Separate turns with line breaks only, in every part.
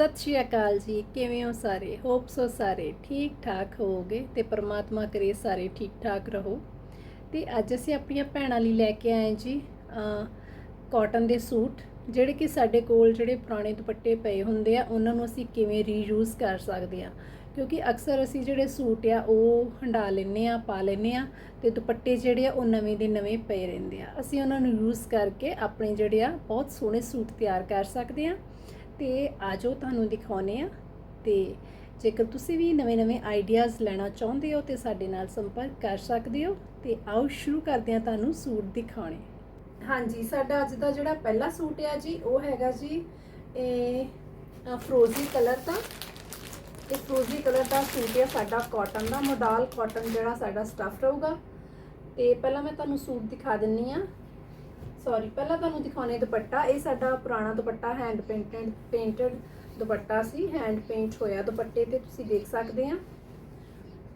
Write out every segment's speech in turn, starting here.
ਸਤਿ ਸ਼੍ਰੀ ਅਕਾਲ ਜੀ, ਕਿਵੇਂ ਹੋ ਸਾਰੇ? ਹੋਪ ਸੋ ਸਾਰੇ ਠੀਕ ਠਾਕ ਹੋਵੋਗੇ ਤੇ ਪ੍ਰਮਾਤਮਾ ਕਰੇ ਸਾਰੇ ਠੀਕ ਠਾਕ ਰਹੋ। ਤੇ ਅੱਜ ਅਸੀਂ ਆਪਣੀਆਂ ਭੈਣਾਂ ਲਈ ਲੈ ਕੇ ਆਏ ਜੀ ਕਾਟਨ ਦੇ ਸੂਟ, ਜਿਹੜੇ ਕਿ ਸਾਡੇ ਕੋਲ ਜਿਹੜੇ ਪੁਰਾਣੇ ਦੁਪੱਟੇ ਪਏ ਹੁੰਦੇ ਆ, ਉਹਨਾਂ ਨੂੰ ਅਸੀਂ ਕਿਵੇਂ ਰੀਯੂਜ਼ ਕਰ ਸਕਦੇ ਆ। ਕਿਉਂਕਿ ਅਕਸਰ ਅਸੀਂ ਜਿਹੜੇ ਸੂਟ ਆ, ਉਹ ਹੰਡਾ ਲੈਂਦੇ ਆ, ਪਾ ਲੈਂਦੇ ਆ ਤੇ ਦੁਪੱਟੇ ਜਿਹੜੇ ਆ, ਉਹ ਨਵੇਂ ਦੇ ਨਵੇਂ ਪਏ ਰਹਿੰਦੇ ਆ। ਅਸੀਂ ਉਹਨਾਂ ਨੂੰ ਯੂਜ਼ ਕਰਕੇ ਆਪਣੇ ਜਿਹੜੇ ਆ, ਬਹੁਤ ਸੋਹਣੇ ਸੂਟ ਤਿਆਰ ਕਰ ਸਕਦੇ ਆ। ਤੇ ਆਜੋ ਤੁਹਾਨੂੰ ਦਿਖਾਉਨੇ ਆ। ਤੇ ਜੇਕਰ ਤੁਸੀਂ ਵੀ ਨਵੇਂ-ਨਵੇਂ ਆਈਡੀਆਜ਼ ਲੈਣਾ ਚਾਹੁੰਦੇ ਹੋ ਤੇ ਸਾਡੇ ਨਾਲ ਸੰਪਰਕ ਕਰ ਸਕਦੇ ਹੋ, ਤੇ ਆਓ ਸ਼ੁਰੂ ਕਰਦੇ ਹਾਂ ਤੁਹਾਨੂੰ ਸੂਟ ਦਿਖਾਉਣੇ। ਹਾਂਜੀ, ਸਾਡਾ ਅੱਜ ਦਾ ਜਿਹੜਾ ਪਹਿਲਾ ਸੂਟ ਆ ਜੀ, ਉਹ ਹੈਗਾ ਜੀ ਇਹ ਫਰੋਜ਼ੀ ਕਲਰ ਦਾ। ਇਹ ਫਰੋਜ਼ੀ ਕਲਰ ਦਾ ਸੂਟ ਹੈ ਸਾਡਾ ਕਾਟਨ ਦਾ ਮੋਡਲ ਕਾਟਨ ਜਿਹੜਾ ਸਾਡਾ ਸਟਫ ਰਹੂਗਾ। ਤੇ ਪਹਿਲਾਂ ਮੈਂ ਤੁਹਾਨੂੰ ਸੂਟ ਦਿਖਾ ਦਿੰਨੀ ਆ। ਸੌਰੀ ਪਹਿਲਾਂ ਤੁਹਾਨੂੰ ਦਿਖਾਉਣੇ ਦੁਪੱਟਾ। ਇਹ ਸਾਡਾ ਪੁਰਾਣਾ dupatta hand painted painted dupatta ਸੀ। ਹੈਂਡ ਪੇਂਟ ਹੋਇਆ ਦੁਪੱਟੇ ਤੇ, ਤੁਸੀਂ ਦੇਖ ਸਕਦੇ ਆ।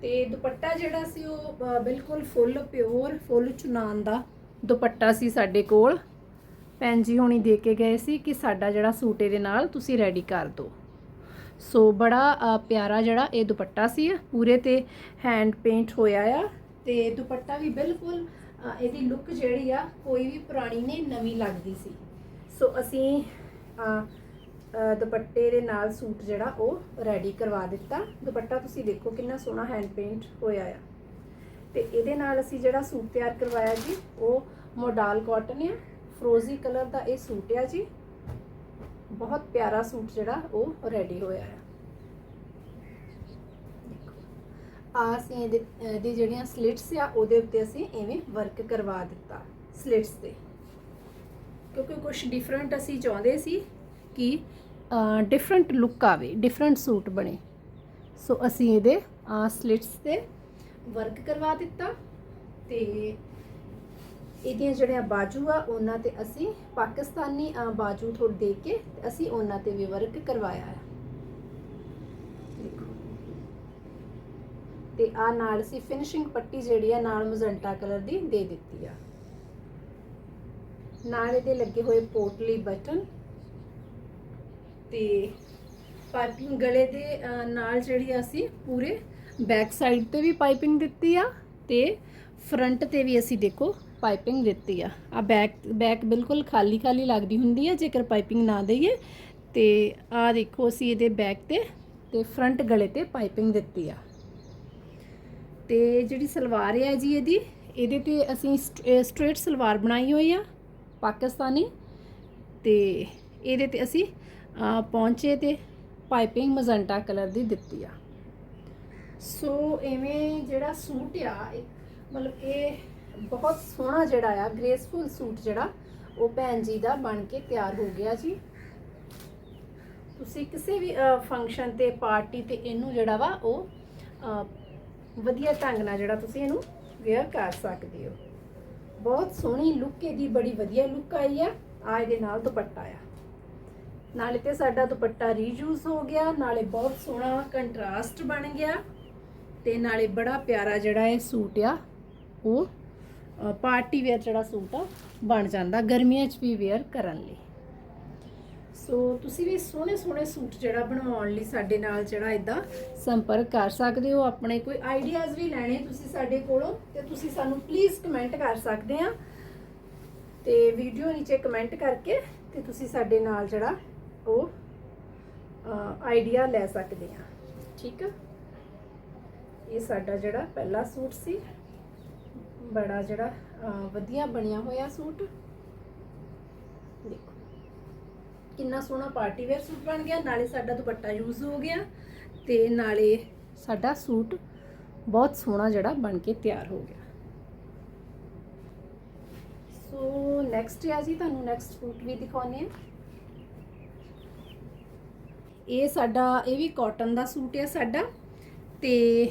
ਤੇ ਦੁਪੱਟਾ ਜਿਹੜਾ ਸੀ, ਉਹ ਬਿਲਕੁਲ ਫੁੱਲ ਪਿਓਰ ਫੁੱਲ ਚੁਨਾਨ ਦਾ ਦੁਪੱਟਾ ਸੀ ਸਾਡੇ ਕੋਲ। ਭੈਣ ਜੀ ਹੁਣੀ ਦੇ ਕੇ ਗਏ ਸੀ ਕਿ ਸਾਡਾ ਜਿਹੜਾ ਸੂਟੇ ਦੇ ਨਾਲ ਤੁਸੀਂ ਰੈਡੀ ਕਰ ਦਿਓ। ਸੋ ਬੜਾ ਪਿਆਰਾ ਜਿਹੜਾ ਇਹ ਦੁਪੱਟਾ ਸੀ। ਪੂਰੇ ਤੇ ਹੈਂਡ ਪੇਂਟ ਹੋਇਆ ਆ। ਤੇ ਦੁਪੱਟਾ ਵੀ ਬਿਲਕੁਲ ਇਹਦੀ ਲੁੱਕ ਜਿਹੜੀ ਆ, ਕੋਈ ਵੀ ਪੁਰਾਣੀ ਨੇ ਨਵੀਂ ਲੱਗਦੀ ਸੀ। ਸੋ ਅਸੀਂ ਦੁਪੱਟੇ ਦੇ ਨਾਲ ਸੂਟ ਜਿਹੜਾ, ਉਹ ਰੈਡੀ ਕਰਵਾ ਦਿੱਤਾ। ਦੁਪੱਟਾ ਤੁਸੀਂ ਦੇਖੋ ਕਿੰਨਾ ਸੋਹਣਾ ਹੈਂਡ ਪੇਂਟ ਹੋਇਆ ਆ। ਤੇ ਇਹਦੇ ਨਾਲ ਅਸੀਂ ਜਿਹੜਾ ਸੂਟ ਤਿਆਰ ਕਰਵਾਇਆ ਜੀ, ਉਹ ਮੋਡਾਲ ਕਾਟਨ ਆ। ਫਰੋਜ਼ੀ ਕਲਰ ਦਾ ਇਹ ਸੂਟ ਆ ਜੀ। ਬਹੁਤ ਪਿਆਰਾ ਸੂਟ ਜਿਹੜਾ, ਉਹ ਰੈਡੀ ਹੋਇਆ ਆ। ਆ ਅਸੀਂ ਇਹਦੇ, ਇਹਦੀ ਜਿਹੜੀਆਂ ਸਲਿਟਸ ਆ, ਉਹਦੇ ਉੱਤੇ ਅਸੀਂ ਐਵੇਂ ਵਰਕ ਕਰਵਾ ਦਿੱਤਾ ਸਲਿਟਸ ਤੇ। ਕਿਉਂਕਿ ਕੁਝ ਡਿਫਰੈਂਟ ਅਸੀਂ ਚਾਹੁੰਦੇ ਸੀ ਕਿ ਡਿਫਰੈਂਟ ਲੁੱਕ ਆਵੇ ਡਿਫਰੈਂਟ ਸੂਟ ਬਣੇ। ਸੋ ਅਸੀਂ ਇਹਦੇ ਸਲਿਟਸ ਤੇ ਵਰਕ ਕਰਵਾ ਦਿੱਤਾ ਤੇ ਇਹਦੀਆਂ ਜਿਹੜੀਆਂ ਬਾਜੂ ਆ, ਉਹਨਾਂ ਤੇ ਅਸੀਂ ਪਾਕਿਸਤਾਨੀ ਬਾਜੂ ਥੋੜ ਦੇ ਕੇ ਅਸੀਂ ਉਹਨਾਂ ਤੇ ਵੀ ਵਰਕ ਕਰਵਾਇਆ। ਹੈ ਦੇਖੋ ਤੇ ਆ ਨਾਲ ਅਸੀਂ ਫਿਨਿਸ਼ਿੰਗ ਪੱਟੀ ਜਿਹੜੀ ਆ ਨਾਲ ਮਜ਼ੰਟਾ ਕਲਰ ਦੀ ਦੇ ਦਿੱਤੀ ਆ। ਨਾਲ ਇਹਦੇ ਲੱਗੇ ਹੋਏ ਪੋਟਲੀ ਬਟਨ ਤੇ ਪਾਈਪਿੰਗ ਗਲੇ ਦੇ ਨਾਲ ਜਿਹੜੀ ਆ ਅਸੀਂ ਪੂਰੇ ਬੈਕ ਸਾਈਡ ਤੇ ਵੀ ਪਾਈਪਿੰਗ ਦਿੱਤੀ ਆ ਤੇ ਫਰੰਟ ਤੇ ਵੀ ਅਸੀਂ ਦੇਖੋ ਪਾਈਪਿੰਗ ਦਿੱਤੀ ਆ। ਆ ਬੈਕ ਬੈਕ ਬਿਲਕੁਲ ਖਾਲੀ ਖਾਲੀ ਲੱਗਦੀ ਹੁੰਦੀ ਆ, ਜੇਕਰ ਪਾਈਪਿੰਗ ਨਾ ਦਈਏ। ਤੇ ਆ ਦੇਖੋ ਅਸੀਂ ਇਹਦੇ ਬੈਕ ਤੇ ਤੇ ਫਰੰਟ ਗਲੇ ਤੇ ਪਾਈਪਿੰਗ ਦਿੱਤੀ ਆ। ਤੇ ਜਿਹੜੀ ਸਲਵਾਰ ਹੈ ਜੀ ਇਹਦੀ ਇਹਦੇ ਤੇ ਅਸੀਂ ਸਟ੍ਰੇਟ ਸਲਵਾਰ ਬਣਾਈ ਹੋਈ ਆ ਪਾਕਿਸਤਾਨੀ। ਤੇ ਇਹਦੇ ਤੇ ਅਸੀਂ ਅ, ਪੌਂਚੇ ਤੇ ਪਾਈਪਿੰਗ ਮਜ਼ੰਟਾ ਕਲਰ ਦੀ ਦਿੱਤੀ ਆ। ਸੋ ਐਵੇਂ ਜਿਹੜਾ ਸੂਟ ਆ ਮਤਲਬ ਇਹ ਬਹੁਤ ਸੋਹਣਾ ਜਿਹੜਾ ਆ ਗ੍ਰੇਸਫੁਲ ਸੂਟ ਜਿਹੜਾ ਉਹ ਭੈਣ ਜੀ ਦਾ ਬਣ ਕੇ ਤਿਆਰ ਹੋ ਗਿਆ ਜੀ। ਤੁਸੀਂ ਕਿਸੇ ਵੀ ਫੰਕਸ਼ਨ ਤੇ ਪਾਰਟੀ ਤੇ ਇਹਨੂੰ ਜਿਹੜਾ ਵਾ ਉਹ ਵਧੀਆ ਢੰਗ ਨਾਲ ਜਿਹੜਾ ਤੁਸੀਂ ਇਹਨੂੰ ਵੇਅਰ ਕਰ ਸਕਦੇ ਹੋ। ਬਹੁਤ ਸੋਹਣੀ ਲੁੱਕ ਇਹਦੀ, ਬੜੀ ਵਧੀਆ ਲੁੱਕ ਆਈ ਆ। ਆ ਇਹਦੇ ਨਾਲ ਦੁਪੱਟਾ ਆ। ਨਾਲੇ ਤੇ ਸਾਡਾ ਦੁਪੱਟਾ ਰੀਯੂਜ਼ ਹੋ ਗਿਆ, ਨਾਲੇ ਬਹੁਤ ਸੋਹਣਾ ਕੰਟਰਾਸਟ ਬਣ ਗਿਆ ਤੇ ਨਾਲੇ ਬੜਾ ਪਿਆਰਾ ਜਿਹੜਾ ਇਹ ਸੂਟ ਆ, ਉਹ ਪਾਰਟੀ ਵੇਅਰ ਜਿਹੜਾ ਸੂਟ ਆ, ਬਣ ਜਾਂਦਾ ਗਰਮੀਆਂ 'ਚ ਵੀ ਵੇਅਰ ਕਰਨ ਲਈ। ਸੋ ਤੁਸੀਂ ਵੀ ਸੋਹਣੇ ਸੋਹਣੇ ਸੂਟ ਜਿਹੜਾ ਬਣਵਾਉਣ ਲਈ ਸਾਡੇ ਨਾਲ ਜਿਹੜਾ ਇਦਾਂ ਸੰਪਰਕ ਕਰ ਸਕਦੇ ਹੋ, ਆਪਣੇ ਕੋਈ ਆਈਡੀਆਜ਼ ਵੀ ਲੈਣੇ ਤੁਸੀਂ ਸਾਡੇ ਕੋਲੋਂ, ਤੇ ਤੁਸੀਂ ਸਾਨੂੰ ਪਲੀਜ਼ ਕਮੈਂਟ ਕਰ ਸਕਦੇ ਆ। ਤੇ ਵੀਡੀਓ ਨੀਚੇ ਕਮੈਂਟ ਕਰਕੇ ਤੇ ਤੁਸੀਂ ਸਾਡੇ ਨਾਲ ਜਿਹੜਾ ਉਹ ਆਈਡੀਆ ਲੈ ਸਕਦੇ ਆ। ਠੀਕ ਆ? ਇਹ ਸਾਡਾ ਜਿਹੜਾ ਪਹਿਲਾ ਸੂਟ ਸੀ। ਬੜਾ ਜਿਹੜਾ ਵਧੀਆ ਬਣਿਆ ਹੋਇਆ ਸੂਟ ਦੇਖੋ ਕਿੰਨਾ ਸੋਹਣਾ ਪਾਰਟੀ ਵੇਅਰ ਸੂਟ ਬਣ ਗਿਆ, ਨਾਲੇ ਸਾਡਾ ਦੁਪੱਟਾ ਯੂਜ਼ ਹੋ ਗਿਆ ਤੇ ਨਾਲੇ ਸਾਡਾ ਸੂਟ ਬਹੁਤ ਸੋਹਣਾ ਜਿਹੜਾ ਬਣ ਕੇ ਤਿਆਰ ਹੋ ਗਿਆ। ਸੋ ਨੈਕਸਟ ਆ ਜੀ, ਤੁਹਾਨੂੰ ਨੈਕਸਟ ਸੂਟ ਵੀ ਦਿਖਾਉਨੇ ਆ ਇਹ ਸਾਡਾ, ਇਹ ਵੀ ਕਾਟਨ ਦਾ ਸੂਟ ਹੈ ਸਾਡਾ ਤੇ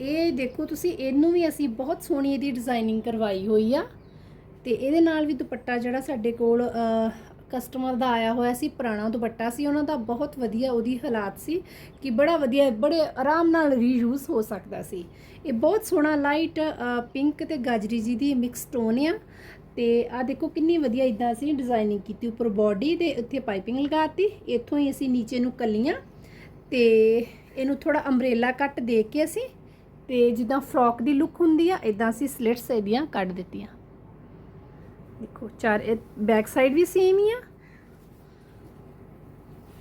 ਇਹ ਦੇਖੋ ਤੁਸੀਂ, ਇਹਨੂੰ ਵੀ ਅਸੀਂ ਬਹੁਤ ਸੋਹਣੀ ਇਹਦੀ ਡਿਜ਼ਾਈਨਿੰਗ ਕਰਵਾਈ ਹੋਈ ਆ ਤੇ ਇਹਦੇ ਨਾਲ ਵੀ ਦੁਪੱਟਾ ਜਿਹੜਾ ਸਾਡੇ ਕੋਲ ਕਸਟਮਰ ਦਾ ਆਇਆ ਹੋਇਆ ਸੀ, ਪੁਰਾਣਾ ਦੁਪੱਟਾ ਸੀ, ਉਹਨਾਂ ਦਾ ਬਹੁਤ ਵਧੀਆ ਉਹਦੀ ਹਾਲਾਤ ਸੀ ਕਿ ਬੜਾ ਵਧੀਆ, ਬੜੇ ਆਰਾਮ ਨਾਲ ਰੀਯੂਜ਼ ਹੋ ਸਕਦਾ ਸੀ। ਇਹ ਬਹੁਤ ਸੋਹਣਾ ਲਾਈਟ ਪਿੰਕ ਤੇ ਗਾਜਰੀ ਜੀ ਦੀ ਮਿਕਸ ਟੋਨ ਆ ਤੇ ਆ ਦੇਖੋ ਕਿੰਨੀ ਵਧੀਆ ਇਦਾਂ ਅਸੀਂ ਡਿਜ਼ਾਈਨਿੰਗ ਕੀਤੀ, ਉੱਪਰ ਬਾਡੀ ਤੇ ਉੱਥੇ ਪਾਈਪਿੰਗ ਲਗਾਤੀ, ਇੱਥੋਂ ਹੀ ਅਸੀਂ ਨੀਚੇ ਨੂੰ ਕੱਲੀਆਂ ਤੇ ਇਹਨੂੰ ਥੋੜਾ ਅੰਬ੍ਰੇਲਾ ਕੱਟ ਦੇ ਕੇ ਅਸੀਂ ਤੇ ਜਿੱਦਾਂ ਫਰੋਕ ਦੀ ਲੁੱਕ ਹੁੰਦੀ ਆ ਇਦਾਂ ਅਸੀਂ ਸਲਿਟਸ ਇਹਦੀਆਂ ਕੱਢ ਦਿੱਤੀਆਂ। ਦੇਖੋ, ਚਾਰ, ਇਹ ਬੈਕ ਸਾਈਡ ਵੀ ਸੇਮ ਹੀ ਆ।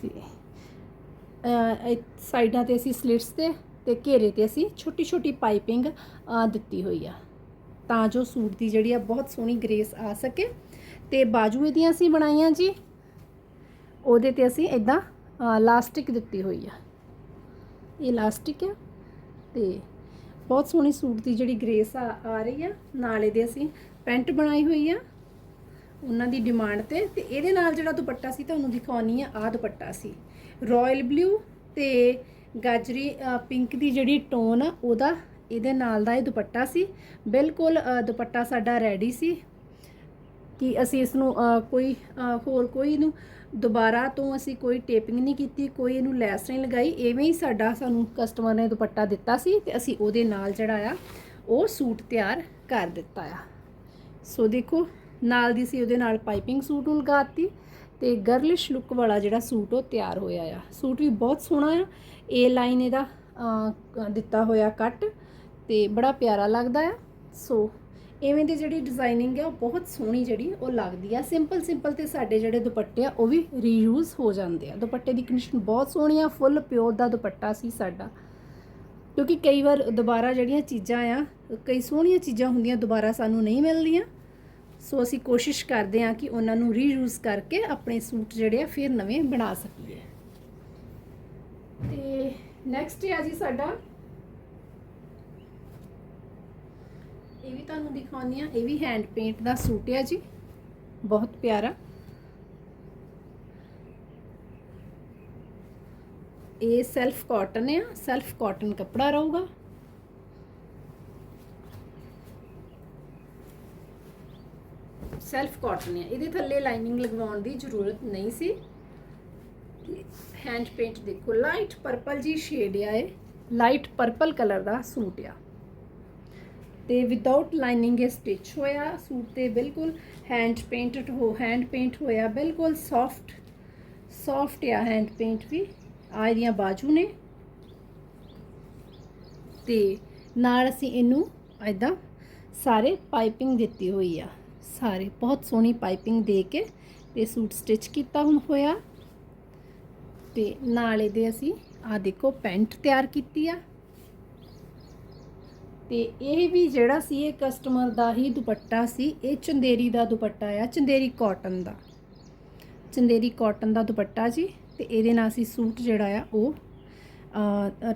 ਤੇ ਅ ਸਾਈਡਾਂ ਤੇ ਅਸੀਂ ਸਲਿਟਸ ਤੇ ਤੇ ਘੇਰੇ ਤੇ ਅਸੀਂ ਛੋਟੀ ਛੋਟੀ ਪਾਈਪਿੰਗ ਦਿੱਤੀ ਹੋਈ ਆ। ਤਾਂ ਜੋ ਸੂਟ ਦੀ ਜਿਹੜੀ ਆ ਬਹੁਤ ਸੋਹਣੀ ਗ੍ਰੇਸ ਆ ਸਕੇ। ਤੇ ਬਾਜੂ ਇਹਦੀਆਂ ਅਸੀਂ ਬਣਾਈਆਂ ਜੀ। ਉਹਦੇ ਤੇ ਅਸੀਂ ਇਦਾਂ ਲਾਸਟਿਕ ਦਿੱਤੀ ਹੋਈ ਆ। ਇਹ ਲਾਸਟਿਕ ਆ। ਤੇ ਬਹੁਤ ਸੋਹਣੀ ਸੂਟ ਦੀ ਜਿਹੜੀ ਗ੍ਰੇਸ ਆ ਆ ਰਹੀ ਆ। ਨਾਲੇ ਇਹਦੇ ਅਸੀਂ ਪੈਂਟ ਬਣਾਈ ਹੋਈ ਆ। ਉਹਨਾਂ ਦੀ ਡਿਮਾਂਡ ਤੇ ਤੇ ਇਹਦੇ ਨਾਲ ਜਿਹੜਾ ਦੁਪੱਟਾ ਸੀ ਤੁਹਾਨੂੰ ਦਿਖਾਉਣੀ ਆ ਆ ਦੁਪੱਟਾ ਸੀ। ਰਾਇਲ ਬਲੂ ਤੇ ਗਾਜਰੀ ਪਿੰਕ ਦੀ ਜਿਹੜੀ ਟੋਨ ਆ, ਉਹਦਾ ਇਹਦੇ ਨਾਲ ਦਾ ਇਹ ਦੁਪੱਟਾ ਸੀ। ਬਿਲਕੁਲ ਦੁਪੱਟਾ ਸਾਡਾ ਰੈਡੀ ਸੀ ਕਿ ਅਸੀਂ ਇਸ ਨੂੰ ਕੋਈ ਹੋਰ ਕੋਈ ਨੂੰ ਦੁਬਾਰਾ ਤੋਂ ਅਸੀਂ ਕੋਈ ਟੇਪਿੰਗ ਨਹੀਂ ਕੀਤੀ, ਕੋਈ ਇਹਨੂੰ ਲੈਸ ਨਹੀਂ ਲਗਾਈ। ਐਵੇਂ ਹੀ ਸਾਡਾ ਸਾਨੂੰ ਕਸਟਮਰ ਨੇ ਦੁਪੱਟਾ ਦਿੱਤਾ ਸੀ ਤੇ ਅਸੀਂ ਉਹਦੇ ਨਾਲ ਜਿਹੜਾ ਆ, ਉਹ ਸੂਟ ਤਿਆਰ ਕਰ ਦਿੱਤਾ ਆ। ਸੋ ਦੇਖੋ ਨਾਲ ਦੀ ਸੀ, ਉਹਦੇ ਨਾਲ ਪਾਈਪਿੰਗ ਸੂਟ ਨੂੰ ਲਗਾਤੀ ਤੇ ਗਰਲਿਸ਼ ਲੁੱਕ ਵਾਲਾ ਜਿਹੜਾ ਸੂਟ ਉਹ ਤਿਆਰ ਹੋਇਆ ਆ। ਸੂਟ ਵੀ ਬਹੁਤ ਸੋਹਣਾ ਆ ਏ ਲਾਈਨ ਇਹਦਾ ਦਿੱਤਾ ਹੋਇਆ ਕੱਟ ਤੇ ਬੜਾ ਪਿਆਰਾ ਲੱਗਦਾ ਆ। ਸੋ ਐਵੇਂ ਦੀ ਜਿਹੜੀ ਡਿਜ਼ਾਈਨਿੰਗ ਹੈ ਉਹ ਬਹੁਤ ਸੋਹਣੀ ਜਿਹੜੀ ਉਹ ਲੱਗਦੀ ਆ। ਸਿੰਪਲ ਸਿੰਪਲ ਤੇ ਸਾਡੇ ਜਿਹੜੇ ਦੁਪੱਟੇ ਆ, ਉਹ ਵੀ ਰੀਯੂਜ਼ ਹੋ ਜਾਂਦੇ ਆ। ਦੁਪੱਟੇ ਦੀ ਕੰਡੀਸ਼ਨ ਬਹੁਤ ਸੋਹਣੀ ਆ ਫੁੱਲ ਪਿਓਰ ਦਾ ਦੁਪੱਟਾ ਸੀ ਸਾਡਾ। ਕਿਉਂਕਿ ਕਈ ਵਾਰ ਦੁਬਾਰਾ ਜਿਹੜੀਆਂ ਚੀਜ਼ਾਂ ਆ, ਕਈ ਸੋਹਣੀਆਂ ਚੀਜ਼ਾਂ ਹੁੰਦੀਆਂ, ਦੁਬਾਰਾ ਸਾਨੂੰ ਨਹੀਂ ਮਿਲਦੀਆਂ। ਸੋ ਅਸੀਂ ਕੋਸ਼ਿਸ਼ ਕਰਦੇ ਹਾਂ ਕਿ ਉਹਨਾਂ ਨੂੰ ਰੀਯੂਜ਼ ਕਰਕੇ ਆਪਣੇ ਸੂਟ ਜਿਹੜੇ ਆ ਫਿਰ ਨਵੇਂ ਬਣਾ ਸਕੀਏ। ਤੇ ਨੈਕਸਟ ਹੈ ਜੀ ਸਾਡਾ। ਇਹ ਵੀ ਤੁਹਾਨੂੰ ਦਿਖਾਉਣੀ ਆ ਇਹ ਵੀ ਹੈਂਡ ਪੇਂਟ ਦਾ ਸੂਟ ਹੈ ਜੀ। ਬਹੁਤ ਪਿਆਰਾ। ਇਹ ਸੈਲਫ ਕਾਟਨ ਆ ਸੈਲਫ ਕਾਟਨ ਕੱਪੜਾ ਰਹੂਗਾ। ਸੈਲਫ ਕਾਟਨ ਹੈ ਇਹਦੇ ਥੱਲੇ ਲਾਈਨਿੰਗ ਲਗਵਾਉਣ ਦੀ ਜ਼ਰੂਰਤ ਨਹੀਂ ਸੀ। ਹੈਂਡ ਪੇਂਟ ਦੇਖੋ ਲਾਈਟ ਪਰਪਲ ਜੀ ਸ਼ੇਡ ਆ ਇਹ। ਲਾਈਟ ਪਰਪਲ ਕਲਰ ਦਾ ਸੂਟ ਆ। ਤੇ ਵਿਦਆਊਟ ਲਾਈਨਿੰਗ ਇਹ ਸਟਿਚ ਹੋਇਆ, ਸੂਟ ਤੇ ਬਿਲਕੁਲ ਹੈਂਡ ਪੇਂਟਡ ਹੋ ਹੈਂਡ ਪੇਂਟ ਹੋਇਆ, ਬਿਲਕੁਲ ਸੌਫਟ ਸੌਫਟ ਆ ਹੈਂਡ ਪੇਂਟ ਵੀ। ਆ ਇਹਦੀਆਂ ਬਾਜੂ ਨੇ। ਤੇ ਨਾਲ ਅਸੀਂ ਇਹਨੂੰ ਐਦਾਂ ਸਾਰੇ ਪਾਈਪਿੰਗ ਦਿੱਤੀ ਹੋਈ ਆ। ਸਾਰੇ ਬਹੁਤ ਸੋਹਣੀ ਪਾਈਪਿੰਗ ਦੇ ਕੇ ਇਹ ਸੂਟ ਸਟਿਚ ਕੀਤਾ ਹੁਣ ਹੋਇਆ। ਤੇ ਨਾਲ ਇਹਦੇ ਅਸੀਂ ਆ ਦੇਖੋ ਪੈਂਟ ਤਿਆਰ ਕੀਤੀ ਆ। ਤੇ ਇਹ ਵੀ ਜਿਹੜਾ ਸੀ ਇਹ ਕਸਟਮਰ ਦਾ ਹੀ ਦੁਪੱਟਾ ਸੀ, ਇਹ ਚੰਦੇਰੀ ਦਾ ਦੁਪੱਟਾ ਆ, ਚੰਦੇਰੀ ਕਾਟਨ ਦਾ। ਚੰਦੇਰੀ ਕਾਟਨ ਦਾ ਦੁਪੱਟਾ ਜੀ ਤੇ ਇਹਦੇ ਨਾਲ ਅਸੀਂ ਸੂਟ ਜਿਹੜਾ ਆ ਉਹ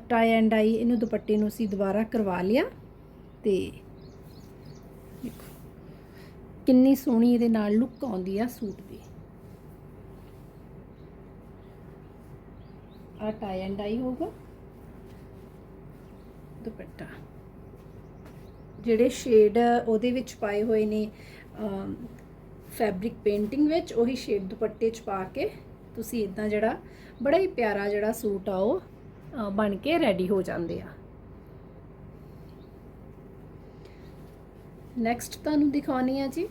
ਟਾਈ ਐਂਡ ਆਈ ਇਹਨੂੰ ਦੁਪੱਟੇ ਨੂੰ ਅਸੀਂ ਦੁਬਾਰਾ ਕਰਵਾ ਲਿਆ। ਤੇ ਕਿੰਨੀ ਸੋਹਣੀ ਇਹਦੇ ਨਾਲ ਲੁੱਕ ਆਉਂਦੀ ਆ ਸੂਟ ਦੀ। ਆ ਟਾਈ ਐਂਡ ਆਈ ਹੋਊਗਾ। ਦੁਪੱਟਾ। ਜਿਹੜੇ ਸ਼ੇਡ ਉਹਦੇ ਵਿੱਚ ਪਾਏ ਹੋਏ ਨੇ ਫੈਬਰਿਕ ਪੇਂਟਿੰਗ ਵਿੱਚ, ਉਹੀ ਸ਼ੇਡ ਦੁਪੱਟੇ 'ਚ ਪਾ ਕੇ ਤੁਸੀਂ ਇਦਾਂ ਜਿਹੜਾ ਬੜਾ ਹੀ ਪਿਆਰਾ ਜਿਹੜਾ ਸੂਟ ਆ ਉਹ ਬਣ ਕੇ ਰੈਡੀ ਹੋ ਜਾਂਦੇ ਆ। ਨੈਕਸਟ ਤੁਹਾਨੂੰ ਦਿਖਾਉਣੀ ਆ ਜੀ।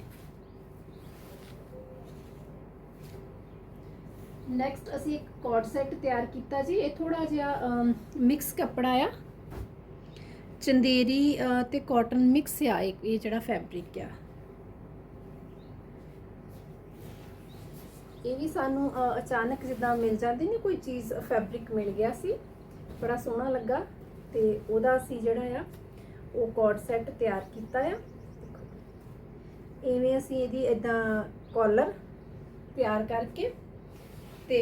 ਨੈਕਸਟ ਅਸੀਂ ਇੱਕ ਕੋਟ ਸੈੱਟ ਤਿਆਰ ਕੀਤਾ ਜੀ। ਇਹ ਥੋੜਾ ਜਿਹਾ ਮਿਕਸ ਕੱਪੜਾ ਆ। ਚੰਦੇਰੀ ਅ, ਤੇ ਕਾਟਨ ਮਿਕਸ ਆ ਇਹ ਜਿਹੜਾ ਫੈਬਰਿਕ ਆ। ਇਹ ਵੀ ਸਾਨੂੰ ਅਚਾਨਕ ਜਿੱਦਾਂ ਮਿਲ ਜਾਂਦੀ ਨਹੀਂ ਕੋਈ ਚੀਜ਼ ਫੈਬਰਿਕ ਮਿਲ ਗਿਆ ਸੀ। ਬੜਾ ਸੋਹਣਾ ਲੱਗਾ। ਤੇ ਉਹਦਾ ਅਸੀਂ ਜਿਹੜਾ ਆ ਉਹ ਕੋਟ ਸੈੱਟ ਤਿਆਰ ਕੀਤਾ ਆ। ਇਵੇਂ ਅਸੀਂ ਇਹਦੀ ਇਦਾਂ ਕਾਲਰ ਤਿਆਰ ਕਰਕੇ ਤੇ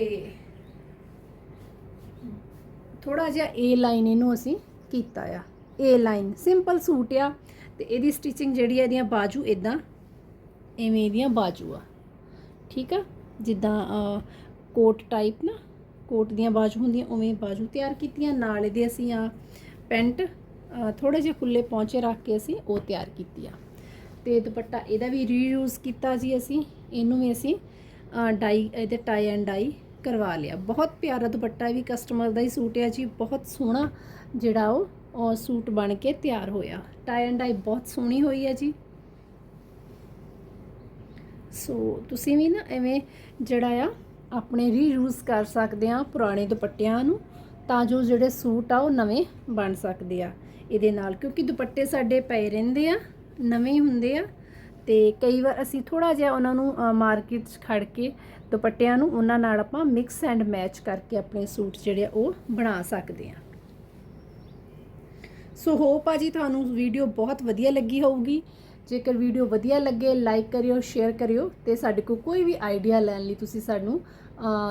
ਥੋੜਾ ਜਿਹਾ ਏ ਲਾਈਨ ਇਹਨੂੰ ਅਸੀਂ ਕੀਤਾ ਆ। ਏ ਲਾਈਨ ਸਿੰਪਲ ਸੂਟ ਆ ਤੇ ਇਹਦੀ ਸਟਿਚਿੰਗ ਜਿਹੜੀ ਆ ਇਹਦੀਆਂ ਬਾਜੂ ਇਦਾਂ ਐਵੇਂ ਇਹਦੀਆਂ ਬਾਜੂ ਆ। ਠੀਕ ਆ? ਜਿੱਦਾਂ ਕੋਟ ਟਾਈਪ ਨਾ, ਕੋਟ ਦੀਆਂ ਬਾਜੂ ਹੁੰਦੀਆਂ, ਉਵੇਂ ਬਾਜੂ ਤਿਆਰ ਕੀਤੀਆਂ। ਨਾਲ ਇਹਦੇ ਅਸੀਂ ਆ ਪੈਂਟ ਥੋੜੇ ਜਿਹੇ ਖੁੱਲੇ ਪੌਂਚੇ ਰੱਖ ਕੇ ਅਸੀਂ ਉਹ ਤਿਆਰ ਕੀਤੀ ਆ। ਤੇ ਦੁਪੱਟਾ ਇਹਦਾ ਵੀ ਰੀਯੂਜ਼ ਕੀਤਾ ਜੀ ਅਸੀਂ, ਇਹਨੂੰ ਵੀ ਅਸੀਂ ਡਾਈ, ਇਹਦੇ ਟਾਈ ਐਂਡ ਡਾਈ ਕਰਵਾ ਲਿਆ। ਬਹੁਤ ਪਿਆਰਾ ਦੁਪੱਟਾ ਵੀ ਕਸਟਮਰ ਦਾ ਹੀ ਸੂਟ ਹੈ ਜੀ, ਬਹੁਤ ਸੋਹਣਾ ਜਿਹੜਾ ਉਹ ਉਹ ਸੂਟ ਬਣ ਕੇ ਤਿਆਰ ਹੋਇਆ। ਟਾਈ ਐਂਡ ਡਾਈ ਬਹੁਤ ਸੋਹਣੀ ਹੋਈ ਹੈ ਜੀ। ਸੋ ਤੁਸੀਂ ਵੀ ਨਾ ਐਵੇਂ ਜਿਹੜਾ ਆ, ਆਪਣੇ ਰੀਯੂਜ਼ ਕਰ ਸਕਦੇ ਆ ਪੁਰਾਣੇ ਦੁਪੱਟਿਆਂ ਨੂੰ, ਤਾਂ ਜੋ ਜਿਹੜੇ ਸੂਟ ਆ ਉਹ ਨਵੇਂ ਬਣ ਸਕਦੇ ਆ। ਇਹਦੇ ਨਾਲ ਕਿਉਂਕਿ ਦੁਪੱਟੇ ਸਾਡੇ ਪਏ ਰਹਿੰਦੇ ਆ ਨਵੇਂ ਹੀ ਹੁੰਦੇ ਆ ਤੇ ਕਈ ਵਾਰ ਅਸੀਂ ਥੋੜਾ ਜਿਹਾ ਉਹਨਾਂ ਨੂੰ ਮਾਰਕੀਟ 'ਚ ਖੜ ਕੇ ਦੁਪੱਟਿਆਂ ਨੂੰ ਉਹਨਾਂ ਨਾਲ ਆਪਾਂ ਮਿਕਸ ਐਂਡ ਮੈਚ ਕਰਕੇ ਆਪਣੇ ਸੂਟ ਜਿਹੜੇ ਆ ਉਹ ਬਣਾ ਸਕਦੇ ਆ। ਸੋ ਹੋਪ ਆ ਜੀ ਤੁਹਾਨੂੰ ਵੀਡੀਓ ਬਹੁਤ ਵਧੀਆ ਲੱਗੀ ਹੋਊਗੀ। ਜੇਕਰ ਵੀਡੀਓ ਵਧੀਆ ਲੱਗੇ ਲਾਈਕ ਕਰਿਓ ਸ਼ੇਅਰ ਕਰਿਓ ਤੇ ਸਾਡੇ ਕੋਲ ਕੋਈ ਵੀ ਆਈਡੀਆ ਲੈਣ ਲਈ ਤੁਸੀਂ ਸਾਨੂੰ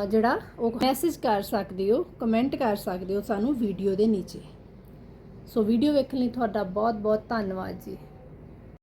ਜਿਹੜਾ ਉਹ ਮੈਸੇਜ ਕਰ ਸਕਦੇ ਹੋ ਕਮੈਂਟ ਕਰ ਸਕਦੇ ਹੋ ਸਾਨੂੰ ਵੀਡੀਓ ਦੇ ਨੀਚੇ। ਸੋ ਵੀਡੀਓ ਵੇਖਣ ਲਈ ਤੁਹਾਡਾ ਬਹੁਤ ਬਹੁਤ ਧੰਨਵਾਦ ਜੀ।